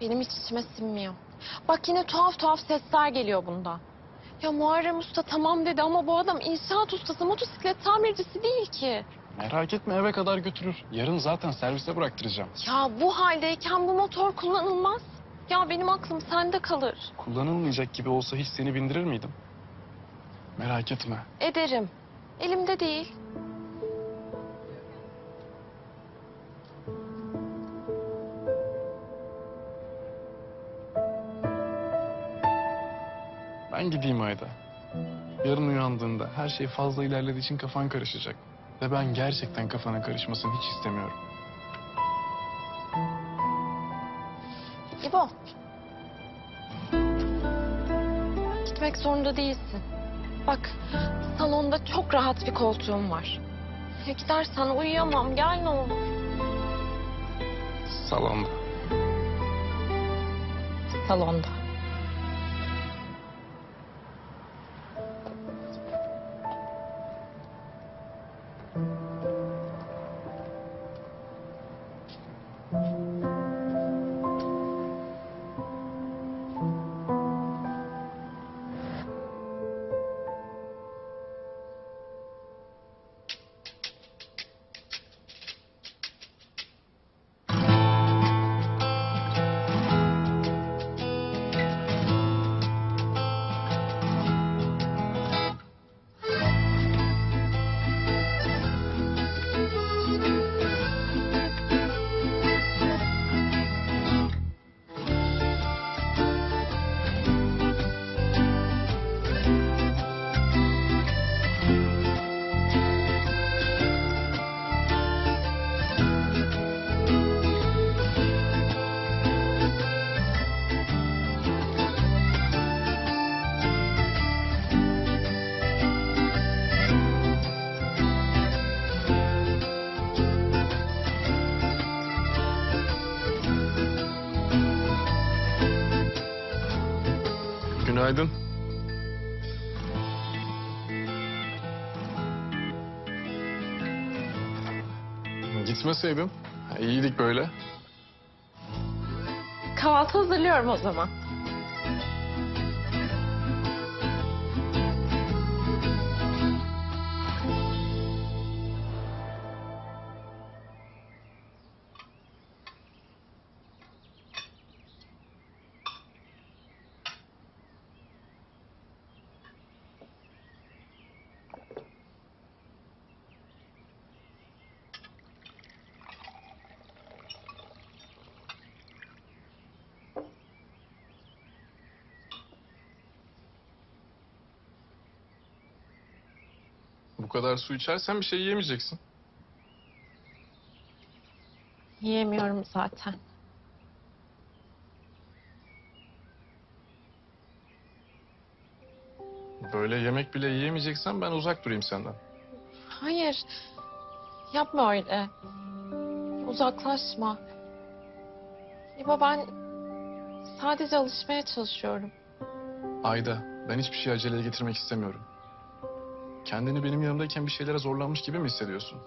Benim hiç içime sinmiyor. Bak yine tuhaf tuhaf sesler geliyor bunda. Ya Muharrem Usta tamam dedi ama bu adam inşaat ustası, motosiklet tamircisi değil ki. Merak etme eve kadar götürür. Yarın zaten servise bıraktıracağım. Ya bu haldeyken bu motor kullanılmaz. Ya benim aklım sende kalır. Kullanılmayacak gibi olsa hiç seni bindirir miydim? Merak etme. Ederim. Elimde değil. Ben gideyim Ayda. Yarın uyandığında her şey fazla ilerlediği için kafan karışacak. Ve ben gerçekten kafanın karışmasını hiç istemiyorum. İbo. Gitmek zorunda değilsin. Bak salonda çok rahat bir koltuğum var. Ya gidersen uyuyamam gel ne olur. Salonda. Salonda. Günaydın. Gitmeseydin. Ha, İyiydik böyle. Kahvaltı hazırlıyorum o zaman. Bu kadar su içersen bir şey yiyemeyeceksin. Yiyemiyorum zaten. Böyle yemek bile yiyemeyeceksen ben uzak durayım senden. Hayır. Yapma öyle. Uzaklaşma. İbo ben sadece alışmaya çalışıyorum. Ayda, ben hiçbir şey aceleye getirmek istemiyorum. Kendini benim yanımdayken bir şeylere zorlanmış gibi mi hissediyorsun?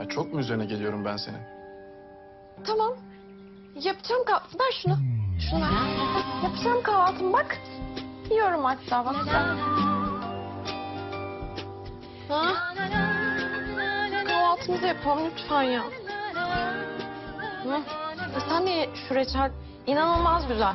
Ya çok mu üzerine geliyorum ben senin? Tamam. Yapacağım kahvaltı. Ver şunu. Şunu. Yapacağım kahvaltımı bak. Yiyorum hatta bak. Ha? Kahvaltımızı yapalım lütfen ya. Hı? E Sen de şu reçel. İnanılmaz güzel.